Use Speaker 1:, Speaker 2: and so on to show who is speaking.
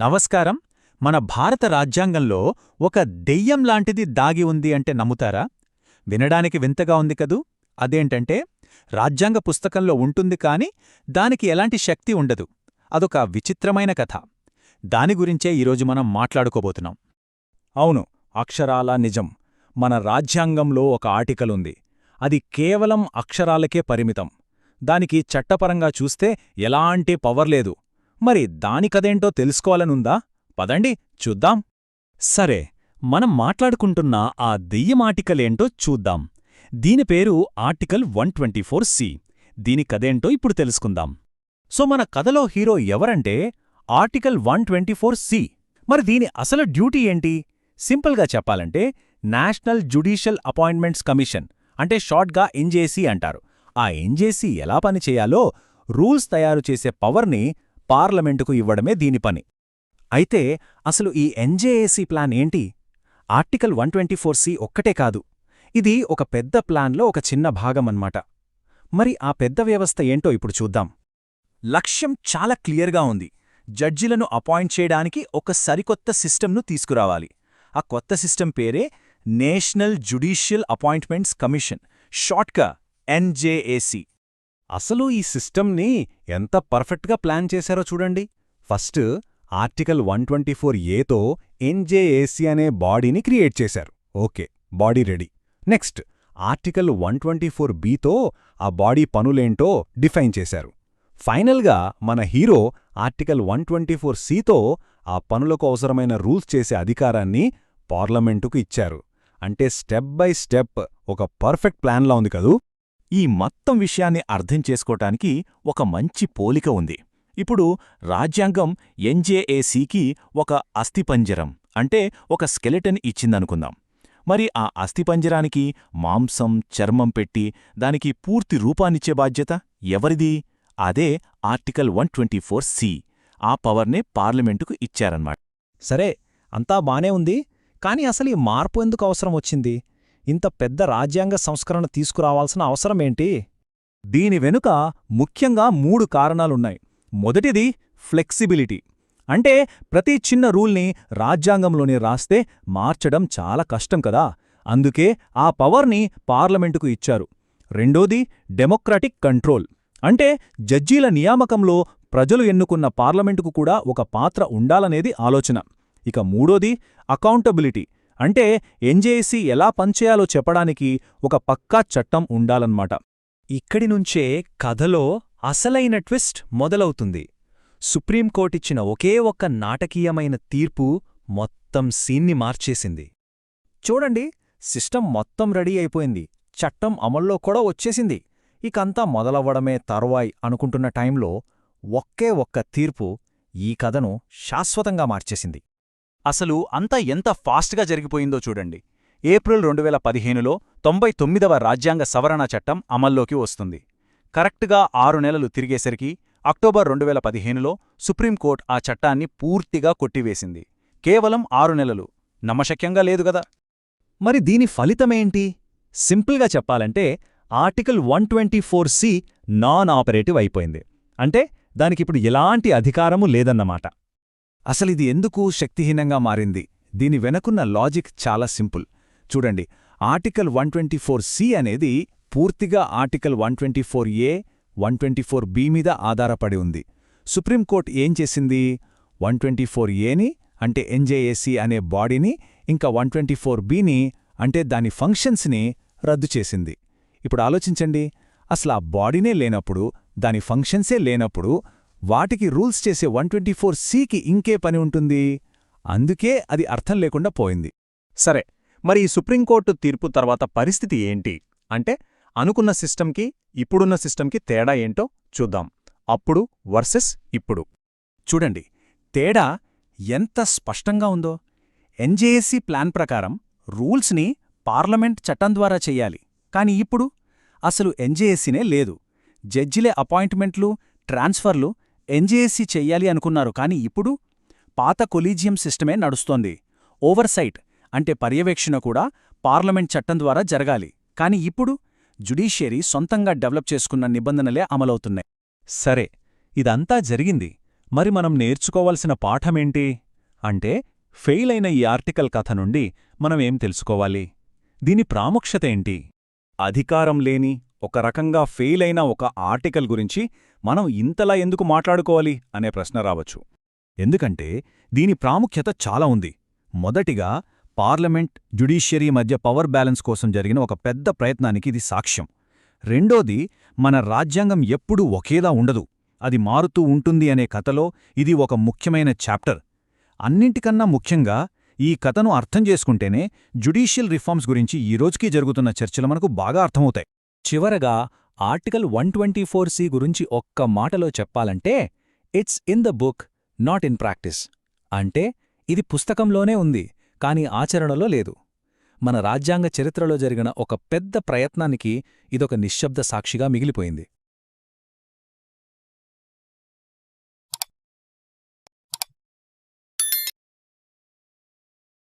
Speaker 1: నమస్కారం. మన భారత రాజ్యాంగంలో ఒక దెయ్యం లాంటిది దాగి ఉంది అంటే నమ్ముతారా? వినడానికి వింతగా ఉంది కదూ? అదేంటంటే రాజ్యాంగ పుస్తకంలో ఉంటుంది కాని దానికి ఎలాంటి శక్తి ఉండదు. అదొక విచిత్రమైన కథ. దాని గురించే ఈరోజు మనం మాట్లాడుకోబోతున్నాం.
Speaker 2: అవును అక్షరాలా నిజం. మన రాజ్యాంగంలో ఒక ఆర్టికల్ ఉంది. అది కేవలం అక్షరాలకే పరిమితం. దానికి చట్టపరంగా చూస్తే ఎలాంటి పవర్ లేదు. మరి దానికదేంటో తెలుసుకోవాలనుందా? పదండి చూద్దాం.
Speaker 1: సరే మనం మాట్లాడుకుంటున్న ఆ దెయ్యం ఆర్టికలేంటో చూద్దాం. దీని పేరు article one twenty four C. దీని కదేంటో ఇప్పుడు తెలుసుకుందాం.
Speaker 2: సో మన కథలో హీరో ఎవరంటే article one twenty four C. మరి దీని అసలు డ్యూటీ ఏంటి? సింపుల్గా చెప్పాలంటే నేషనల్ జ్యుడిషియల్ అపాయింట్మెంట్స్ కమిషన్ అంటే షార్ట్గా ఎన్జేసీ అంటారు. ఆ ఎన్జేసీ ఎలా పనిచేయాలో రూల్స్ తయారు చేసే పవర్ని పార్లమెంటుకు ఇవ్వడమే దీని పని. అయితే అసలు ఈ ఎన్జేఏసీ ప్లాన్ ఏంటి? Article one twenty four C ఒక్కటే కాదు. ఇది ఒక పెద్ద ప్లాన్లో ఒక చిన్న భాగమన్నమాట మరి ఆ పెద్ద వ్యవస్థ ఏంటో ఇప్పుడు చూద్దాం. లక్ష్యం చాలా క్లియర్గా ఉంది. జడ్జిలను అపాయింట్ చేయడానికి ఒక సరికొత్త సిస్టంను తీసుకురావాలి. ఆ కొత్త సిస్టం పేరే నేషనల్ జ్యుడిషియల్ అపాయింట్మెంట్స్ కమిషన్ షార్ట్గా ఎన్జేఏసీ అసలు ఈ సిస్టమ్ని ఎంత పర్ఫెక్ట్గా ప్లాన్ చేశారో చూడండి. First article one twenty four ఏతో ఎన్జేఏసీ అనే బాడీని క్రియేట్ చేశారు. Okay body ready. Next article one twenty four బీతో ఆ బాడీ పనులేంటో డిఫైన్ చేశారు. ఫైనల్గా మన hero article one twenty four సీతో ఆ పనులకు అవసరమైన రూల్స్ చేసే అధికారాన్ని పార్లమెంటుకు ఇచ్చారు. అంటే స్టెప్ బై స్టెప్ ఒక పర్ఫెక్ట్ ప్లాన్లా ఉంది కదూ? ఈ మొత్తం విషయాన్ని అర్థం చేసుకోటానికి ఒక మంచి పోలిక ఉంది. ఇప్పుడు రాజ్యాంగం ఎన్జేఏసీకి ఒక అస్థిపంజరం అంటే ఒక స్కెలెటన్ ఇచ్చిందనుకుందాం. మరి ఆ అస్థిపంజరానికి మాంసం చర్మం పెట్టి దానికి పూర్తి రూపాన్నిచ్చే బాధ్యత ఎవరిది? అదే article one twenty four C ఆ పవర్నే పార్లమెంటుకు ఇచ్చారన్నమాట. సరే అంతా బానే ఉంది కాని అసలు ఈ మార్పు ఎందుకు అవసరం వచ్చింది? ఇంత పెద్ద రాజ్యాంగ సంస్కరణ తీసుకురావాల్సిన అవసరమేంటి? దీని వెనుక ముఖ్యంగా మూడు కారణాలున్నాయి. మొదటిది ఫ్లెక్సిబిలిటీ. అంటే ప్రతి చిన్న రూల్ని రాజ్యాంగంలోనే రాస్తే మార్చడం చాలా కష్టం కదా. అందుకే ఆ పవర్ని పార్లమెంటుకు ఇచ్చారు. రెండోది డెమోక్రటిక్ కంట్రోల్. అంటే జడ్జీల నియామకంలో ప్రజలు ఎన్నుకున్న పార్లమెంటుకు కూడా ఒక పాత్ర ఉండాలనేది ఆలోచన. ఇక మూడోది అకౌంటబిలిటీ. అంటే ఎన్జేఏసీ ఎలా పనిచేయాలో చెప్పడానికి ఒక పక్కా చట్టం ఉండాలన్నమాట. ఇక్కడి నుంచే కథలో అసలైన ట్విస్ట్ మొదలవుతుంది. సుప్రీంకోర్టిచ్చిన ఒకే ఒక్క నాటకీయమైన తీర్పు మొత్తం సీన్ని మార్చేసింది. చూడండి సిస్టం మొత్తం రెడీ అయిపోయింది. చట్టం అమల్లో కూడా వచ్చేసింది. ఇకంతా మొదలవ్వడమే తర్వాయి అనుకుంటున్న టైంలో ఒక్కే ఒక్క తీర్పు ఈ కథను శాశ్వతంగా మార్చేసింది.
Speaker 1: అసలు అంతా ఎంత ఫాస్ట్గా జరిగిపోయిందో చూడండి. ఏప్రిల్ రెండు వేల పదిహేనులో తొంభై తొమ్మిదవ రాజ్యాంగ సవరణ చట్టం అమల్లోకి వస్తుంది. కరెక్ట్గా ఆరు నెలలు తిరిగేసరికి అక్టోబర్ రెండు వేల పదిహేనులో సుప్రీంకోర్టు ఆ చట్టాన్ని పూర్తిగా కొట్టివేసింది. కేవలం ఆరు నెలలు. నమ్మశక్యంగా లేదుగదా
Speaker 2: మరి దీని ఫలితమేంటి సింపుల్గా చెప్పాలంటే article one twenty four C non operative అయిపోయింది. అంటే దానికిప్పుడు ఎలాంటి అధికారము లేదన్నమాట. అసలిది ఎందుకు శక్తిహీనంగా మారింది? దీని వెనకున్న లాజిక్ చాలా సింపుల్. చూడండి article one twenty four C అనేది పూర్తిగా article one twenty four A one twenty four B మీద ఆధారపడి ఉంది. సుప్రీంకోర్టు ఏం చేసింది? వన్ ట్వంటీ ఫోర్ ఏని అంటే ఎన్జేఏసీ అనే బాడీని ఇంకా వన్ ట్వంటీ ఫోర్ బిని అంటే దాని ఫంక్షన్స్ని రద్దు చేసింది. ఇప్పుడు ఆలోచించండి అసలు ఆ బాడీనే లేనప్పుడు దాని ఫంక్షన్సే లేనప్పుడు వాటికి రూల్స్ చేసే వన్ ట్వంటీ ఫోర్ సికి ఇంకే పని ఉంటుంది. అందుకే అది అర్థం లేకుండా పోయింది.
Speaker 1: సరే మరి ఈ సుప్రీంకోర్టు తీర్పు తర్వాత పరిస్థితి ఏంటి? అంటే అనుకున్న సిస్టంకి ఇప్పుడున్న సిస్టంకి తేడా ఏంటో చూద్దాం. అప్పుడు వర్సెస్ ఇప్పుడు.
Speaker 2: చూడండి తేడా ఎంత స్పష్టంగా ఉందో. ఎన్జేఏసీ ప్లాన్ ప్రకారం రూల్స్ని పార్లమెంట్ చట్టం ద్వారా చెయ్యాలి కాని ఇప్పుడు అసలు ఎన్జేఏసీనే లేదు. జడ్జిలే అపాయింట్మెంట్లు ట్రాన్స్ఫర్లు ఎన్జేఎస్సీ చెయ్యాలి అనుకున్నారు కాని ఇప్పుడు పాత కొలీజియం సిస్టమే నడుస్తోంది. ఓవర్సైట్ అంటే పర్యవేక్షణ కూడా పార్లమెంట్ చట్టం ద్వారా జరగాలి. కాని ఇప్పుడు జుడీషియరీ సొంతంగా డెవలప్ చేసుకున్న నిబంధనలే అమలవుతున్నాయి. సరే ఇదంతా జరిగింది. మరి మనం నేర్చుకోవలసిన పాఠమేంటి? అంటే ఫెయిల్ అయిన ఈ ఆర్టికల్ కథ నుండి మనం ఏం తెలుసుకోవాలి? దీని ప్రాముఖ్యత ఏంటి?
Speaker 1: అధికారం లేని ఒక రకంగా ఫెయిల్ అయిన ఒక ఆర్టికల్ గురించి మనం ఇంతలా ఎందుకు మాట్లాడుకోవాలి అనే ప్రశ్న రావచ్చు.
Speaker 2: ఎందుకంటే దీని ప్రాముఖ్యత చాలా ఉంది. మొదటిగా పార్లమెంట్ జ్యుడీషియరీ మధ్య పవర్ బ్యాలెన్స్ కోసం జరిగిన ఒక పెద్ద ప్రయత్నానికి ఇది సాక్ష్యం. రెండోది మన రాజ్యాంగం ఎప్పుడూ ఒకేలా ఉండదు. అది మారుతూ ఉంటుంది అనే కథలో ఇది ఒక ముఖ్యమైన చాప్టర్. అన్నింటికన్నా ముఖ్యంగా ఈ కథను అర్థం చేసుకుంటేనే జ్యుడీషియల్ రిఫార్మ్స్ గురించి ఈ రోజుకీ జరుగుతున్న చర్చలు మనకు బాగా అర్థమవుతాయి.
Speaker 3: చివరగా article one twenty four C గురించి ఒక్క మాటలో చెప్పాలంటే it's in the book not in practice. అంటే ఇది పుస్తకంలోనే ఉంది కాని ఆచరణలో లేదు. మన రాజ్యాంగ చరిత్రలో జరిగిన ఒక పెద్ద ప్రయత్నానికి ఇదొక నిశ్శబ్ద సాక్షిగా మిగిలిపోయింది.